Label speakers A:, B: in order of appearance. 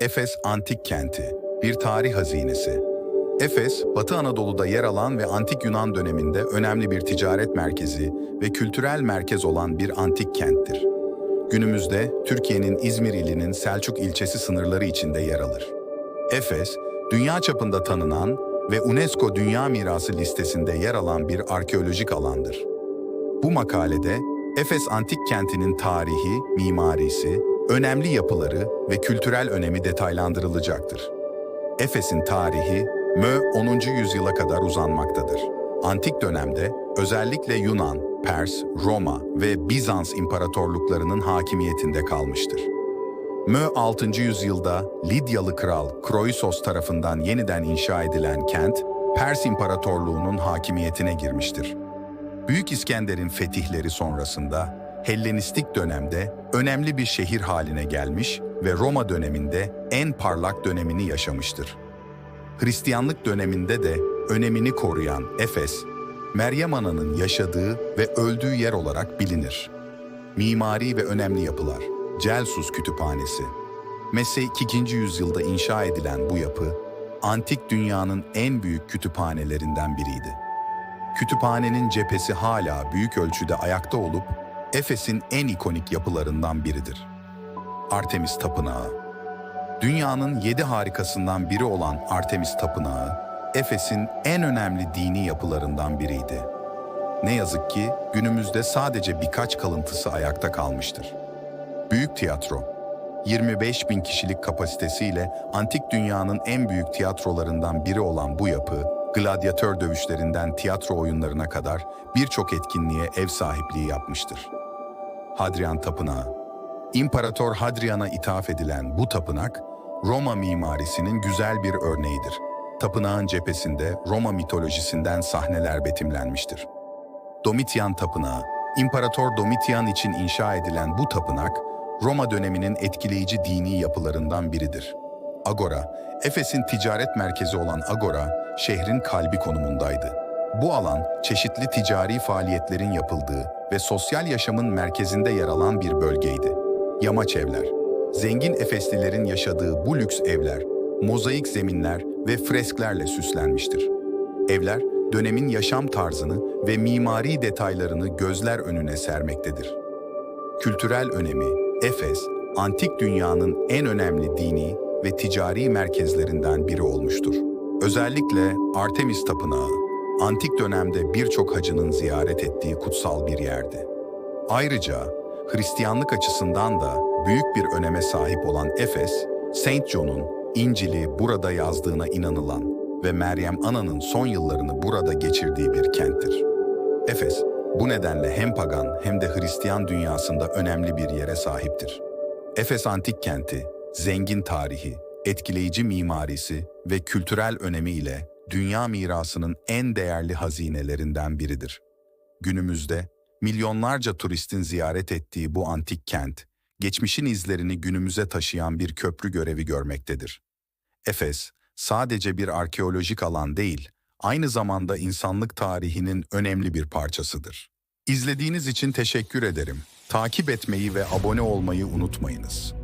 A: Efes Antik Kenti, bir tarih hazinesi. Efes, Batı Anadolu'da yer alan ve Antik Yunan döneminde önemli bir ticaret merkezi ve kültürel merkez olan bir antik kenttir. Günümüzde Türkiye'nin İzmir ilinin Selçuk ilçesi sınırları içinde yer alır. Efes, dünya çapında tanınan ve UNESCO Dünya Mirası listesinde yer alan bir arkeolojik alandır. Bu makalede Efes Antik Kenti'nin tarihi, mimarisi, önemli yapıları ve kültürel önemi detaylandırılacaktır. Efes'in tarihi, Mö 10. yüzyıla kadar uzanmaktadır. Antik dönemde özellikle Yunan, Pers, Roma ve Bizans imparatorluklarının hakimiyetinde kalmıştır. Mö 6. yüzyılda Lidyalı kral Kroisos tarafından yeniden inşa edilen kent, Pers İmparatorluğu'nun hakimiyetine girmiştir. Büyük İskender'in fetihleri sonrasında Hellenistik dönemde önemli bir şehir haline gelmiş ve Roma döneminde en parlak dönemini yaşamıştır. Hristiyanlık döneminde de önemini koruyan Efes, Meryem Ana'nın yaşadığı ve öldüğü yer olarak bilinir. Mimari ve önemli yapılar, Celsus Kütüphanesi. Mesih 2. yüzyılda inşa edilen bu yapı, antik dünyanın en büyük kütüphanelerinden biriydi. Kütüphanenin cephesi hala büyük ölçüde ayakta olup Efes'in en ikonik yapılarından biridir. Artemis Tapınağı Dünyanın yedi harikasından biri olan Artemis Tapınağı, Efes'in en önemli dini yapılarından biriydi. Ne yazık ki günümüzde sadece birkaç kalıntısı ayakta kalmıştır. Büyük Tiyatro 25 bin kişilik kapasitesiyle antik dünyanın en büyük tiyatrolarından biri olan bu yapı, gladyatör dövüşlerinden tiyatro oyunlarına kadar birçok etkinliğe ev sahipliği yapmıştır. Hadrian Tapınağı İmparator Hadrian'a ithaf edilen bu tapınak, Roma mimarisinin güzel bir örneğidir. Tapınağın cephesinde Roma mitolojisinden sahneler betimlenmiştir. Domitian Tapınağı, İmparator Domitian için inşa edilen bu tapınak, Roma döneminin etkileyici dini yapılarından biridir. Agora, Efes'in ticaret merkezi olan Agora, şehrin kalbi konumundaydı. Bu alan, çeşitli ticari faaliyetlerin yapıldığı ve sosyal yaşamın merkezinde yer alan bir bölgeydi. Yamaç evler, zengin Efeslilerin yaşadığı bu lüks evler, mozaik zeminler ve fresklerle süslenmiştir. Evler, dönemin yaşam tarzını ve mimari detaylarını gözler önüne sermektedir. Kültürel önemi, Efes, antik dünyanın en önemli dini ve ticari merkezlerinden biri olmuştur. Özellikle Artemis Tapınağı, antik dönemde birçok hacının ziyaret ettiği kutsal bir yerdi. Ayrıca Hristiyanlık açısından da büyük bir öneme sahip olan Efes, Saint John'un İncil'i burada yazdığına inanılan ve Meryem Ana'nın son yıllarını burada geçirdiği bir kenttir. Efes, bu nedenle hem pagan hem de Hristiyan dünyasında önemli bir yere sahiptir. Efes antik kenti, zengin tarihi, etkileyici mimarisi ve kültürel önemiyle dünya mirasının en değerli hazinelerinden biridir. Günümüzde milyonlarca turistin ziyaret ettiği bu antik kent, geçmişin izlerini günümüze taşıyan bir köprü görevi görmektedir. Efes, sadece bir arkeolojik alan değil, aynı zamanda insanlık tarihinin önemli bir parçasıdır. İzlediğiniz için teşekkür ederim. Takip etmeyi ve abone olmayı unutmayınız.